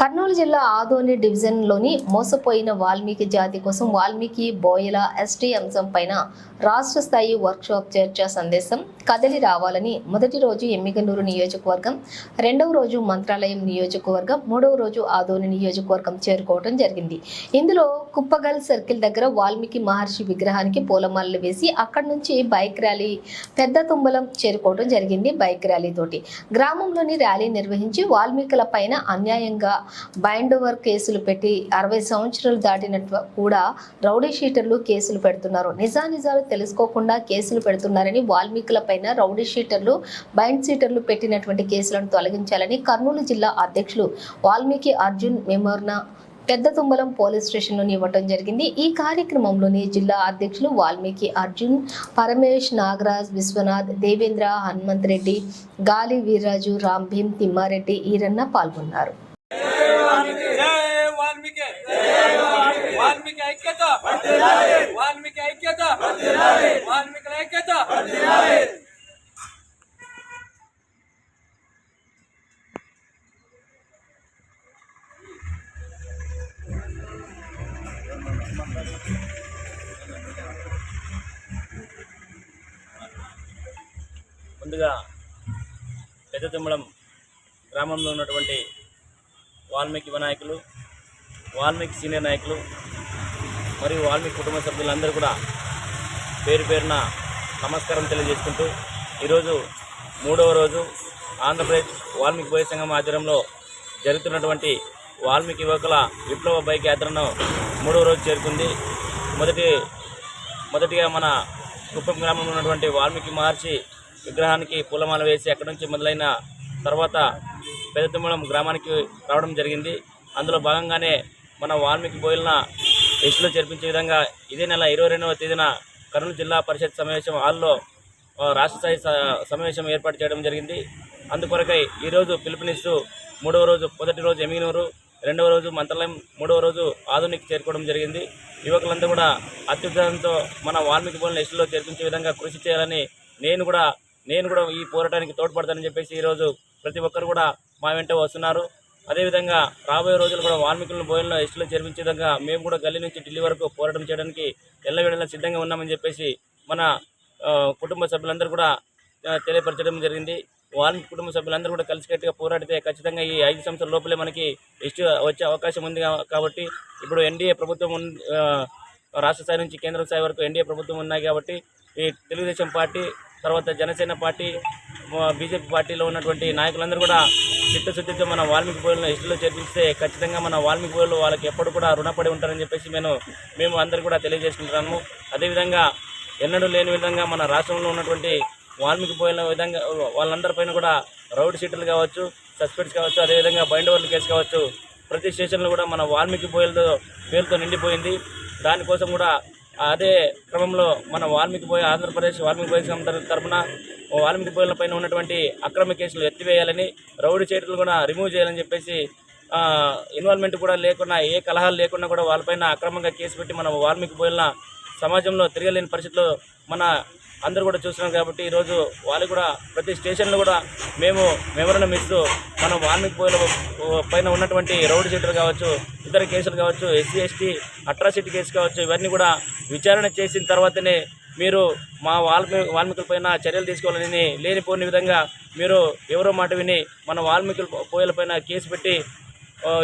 కర్నూలు జిల్లా ఆదోని డివిజన్లోని మోసపోయిన వాల్మీకి జాతి కోసం వాల్మీకి బోయల ఎస్టీ అంశం పైన రాష్ట్ర స్థాయి వర్క్షాప్ చర్చా సందేశం కదలి రావాలని మొదటి రోజు ఎమ్మిగనూరు నియోజకవర్గం రెండవ రోజు మంత్రాలయం నియోజకవర్గం మూడవ రోజు ఆదోని నియోజకవర్గం చేరుకోవడం జరిగింది. ఇందులో కుప్పగల్ సర్కిల్ దగ్గర వాల్మీకి మహర్షి విగ్రహానికి పూలమాలలు వేసి అక్కడి నుంచి బైక్ ర్యాలీ పెద్ద తుంబలం చేరుకోవడం జరిగింది బైక్ ర్యాలీ తోటి గ్రామంలోని ర్యాలీ నిర్వహించి వాల్మీకుల పైన అన్యాయంగా బైండ్ ఓవర్ కేసులు పెట్టి అరవై సంవత్సరాలు దాటినట్టు కూడా రౌడీ షీటర్లు కేసులు పెడుతున్నారు. నిజానిజాలు తెలుసుకోకుండా కేసులు పెడుతున్నారని వాల్మీకుల పైన రౌడీ షీటర్లు బైండ్ షీటర్లు పెట్టినటువంటి కేసులను తొలగించాలని కర్నూలు జిల్లా అధ్యక్షులు వాల్మీకి అర్జున్ మెమోర్న పెద్ద తుమ్మలం పోలీస్ స్టేషన్లోని ఇవ్వటం జరిగింది. ఈ కార్యక్రమంలోని జిల్లా అధ్యక్షులు వాల్మీకి అర్జున్ పరమేష్ నాగరాజ్ విశ్వనాథ్ దేవేంద్ర హనుమంత్ రెడ్డి గాలి వీర్రాజు రామ్ భీమ్ తిమ్మారెడ్డి ఈరన్న పాల్గొన్నారు. జై వాల్మీకి. వాల్మీకి. ఐక్యత. వాల్మీకి ఐక్యత. వాల్మీకి ఐక్యత. ముందుగా పెద్ద తుమ్మలం గ్రామంలో ఉన్నటువంటి వాల్మీకి వినాయకులు వాల్మీకి సీనియర్ నాయకులు మరియు వాల్మీకి కుటుంబ సభ్యులందరూ కూడా పేరు పేరున నమస్కారం తెలియజేసుకుంటూ ఈరోజు మూడవ రోజు ఆంధ్రప్రదేశ్ వాల్మీకి బోయ సంఘం ఆధ్వర్యంలో జరుగుతున్నటువంటి వాల్మీకి యువకుల విప్లవ బైక్ యాత్రను మూడవ రోజు చేరుకుంది. మొదటి మొదటిగా మన కుప్పం గ్రామంలో ఉన్నటువంటి వాల్మీకి మహర్షి విగ్రహానికి పూలమాల వేసి అక్కడి నుంచి మొదలైన తర్వాత పెద్దతుమ్మలం గ్రామానికి రావడం జరిగింది. అందులో భాగంగానే మన వాల్మీకి బోయిలన లిస్టులో చేర్పించే విధంగా ఇదే నెల ఇరవై రెండవ తేదీన కర్నూలు జిల్లా పరిషత్ సమావేశం హాల్లో రాష్ట్ర స్థాయి స- సమావేశం ఏర్పాటు చేయడం జరిగింది. అందుకొరకై ఈరోజు పిలుపునిస్తూ మూడవ రోజు మొదటి రోజు ఎమిగినూరు రెండవ రోజు మంత్రాలయం మూడవ రోజు ఆధునిక చేరుకోవడం జరిగింది. యువకులంతా కూడా అత్యుత్సాహంతో మన వాల్మీకి బోయిన లిస్టులో చేర్పించే విధంగా కృషి చేయాలని నేను కూడా నేను కూడా ఈ పోరాటానికి తోడ్పడతానని చెప్పేసి ఈరోజు ప్రతి ఒక్కరు కూడా మా వెంట వస్తున్నారు. అదేవిధంగా రాబోయే రోజులు కూడా వాల్మీకులను బోయలను ఎస్టీలో చేర్పించే విధంగా మేము కూడా గల్లీ నుంచి ఢిల్లీ వరకు పోరాటం చేయడానికి ఎల్లవేళలా సిద్ధంగా ఉన్నామని చెప్పేసి మన కుటుంబ సభ్యులందరూ కూడా తెలియపరచడం జరిగింది. వాల్మీకి కుటుంబ సభ్యులందరూ కూడా కలిసికట్టుగా పోరాడితే ఖచ్చితంగా ఈ ఐదు సంవత్సరాల లోపలే మనకి ఎస్టీ వచ్చే అవకాశం ఉంది కాబట్టి ఇప్పుడు ఎన్డీఏ ప్రభుత్వం రాష్ట్ర స్థాయి నుంచి కేంద్ర స్థాయి వరకు ఎన్డీఏ ప్రభుత్వం ఉన్నాయి కాబట్టి ఈ తెలుగుదేశం పార్టీ తర్వాత జనసేన పార్టీ బీజేపీ పార్టీలో ఉన్నటువంటి నాయకులందరూ కూడా చిత్తశుద్ధితో మన వాల్మీకి పోయిన హిస్టరీలో చేర్పిస్తే ఖచ్చితంగా మన వాల్మీకి బోయలు వాళ్ళకి ఎప్పుడు కూడా రుణపడి ఉంటారని చెప్పేసి నేను మేము అందరు కూడా తెలియజేసుకుంటున్నాము. అదేవిధంగా ఎన్నడూ లేని విధంగా మన రాష్ట్రంలో ఉన్నటువంటి వాల్మీకి పోయిన విధంగా వాళ్ళందరిపైన కూడా రౌడ్ షీటర్లు కావచ్చు సస్పెక్ట్స్ కావచ్చు అదేవిధంగా బైండవర్ల కేసు కావచ్చు ప్రతి స్టేషన్లో కూడా మన వాల్మీకి బోయలతో పేరుతో నిండిపోయింది. దానికోసం కూడా అదే క్రమంలో మన వాల్మీకి పోయి ఆంధ్రప్రదేశ్ వాల్మీకి పోయి తరఫున తరపున వాల్మీకి బోయల పైన ఉన్నటువంటి అక్రమ కేసులు ఎత్తివేయాలని రౌడీ చేతులు కూడా రిమూవ్ చేయాలని చెప్పేసి ఇన్వాల్వ్మెంట్ కూడా లేకుండా ఏ కలహాలు లేకుండా కూడా వాళ్ళపైన అక్రమంగా కేసు పెట్టి మన వాల్మీకి పోయిన సమాజంలో తిరగలేని పరిస్థితిలో మన అందరూ కూడా చూస్తున్నాం కాబట్టి ఈరోజు వాళ్ళు కూడా ప్రతి స్టేషన్లో కూడా మేము మెమరణం ఇస్తూ మన వాల్మీకి పోయిన పైన ఉన్నటువంటి రౌడ్ షీటర్ కావచ్చు ఇతర కేసులు కావచ్చు ఎస్సీ ఎస్టీ అట్రాసిటీ కేసు కావచ్చు ఇవన్నీ కూడా విచారణ చేసిన తర్వాతనే మీరు మా వాల్మీ వాల్మీకుల పైన చర్యలు తీసుకోవాలని లేనిపోని విధంగా మీరు ఎవరో మాట విని మన వాల్మీకుల పోయల పైన కేసు పెట్టి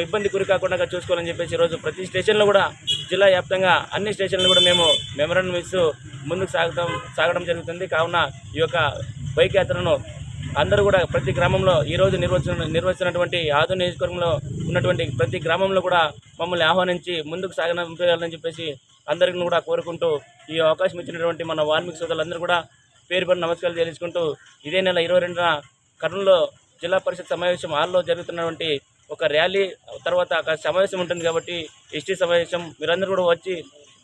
ఇబ్బంది గురి కాకుండా చూసుకోవాలని చెప్పేసి ఈరోజు ప్రతి స్టేషన్లో కూడా జిల్లా వ్యాప్తంగా అన్ని స్టేషన్లు కూడా మేము మెమరాండం ఇస్తూ ముందుకు సాగడం సాగడం జరుగుతుంది. కావున ఈ యొక్క బైక్ యాత్రను అందరూ కూడా ప్రతి గ్రామంలో ఈరోజు నిర్వహించిన నిర్వహిస్తున్నటువంటి ఆధునిక నియోజకవర్గంలో ఉన్నటువంటి ప్రతి గ్రామంలో కూడా మమ్మల్ని ఆహ్వానించి ముందుకు సాగనంపాలని చెప్పేసి అందరిని కూడా కోరుకుంటూ ఈ అవకాశం ఇచ్చినటువంటి మన వాల్మీకి సోదరులందరూ కూడా పేరు పేరు నమస్కారాలు తెలుసుకుంటూ ఇదే నెల ఇరవై రెండున కర్నూలులో జిల్లా పరిషత్ సమావేశం హాల్లో జరుగుతున్నటువంటి ఒక ర్యాలీ తర్వాత ఒక సమావేశం ఉంటుంది కాబట్టి ఎస్టీ సమావేశం. మీరందరూ కూడా వచ్చి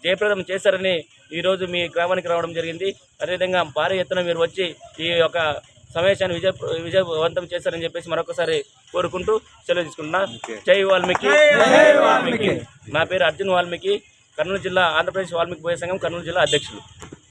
జయప్రదం చేశారని ఈరోజు మీ గ్రామానికి రావడం జరిగింది. అదేవిధంగా భారీ ఎత్తున మీరు వచ్చి ఈ యొక్క సమావేశాన్ని విజయ విజయవంతం చేస్తారని చెప్పేసి మరొకసారి కోరుకుంటూ సెలవు తీసుకుంటున్నా. జై వాల్మీకి. జై వాల్మీకి. నా పేరు అర్జున్ వాల్మీకి. కర్నూలు జిల్లా ఆంధ్రప్రదేశ్ వాల్మీకి బోయ సంఘం కర్నూలు జిల్లా అధ్యక్షులు.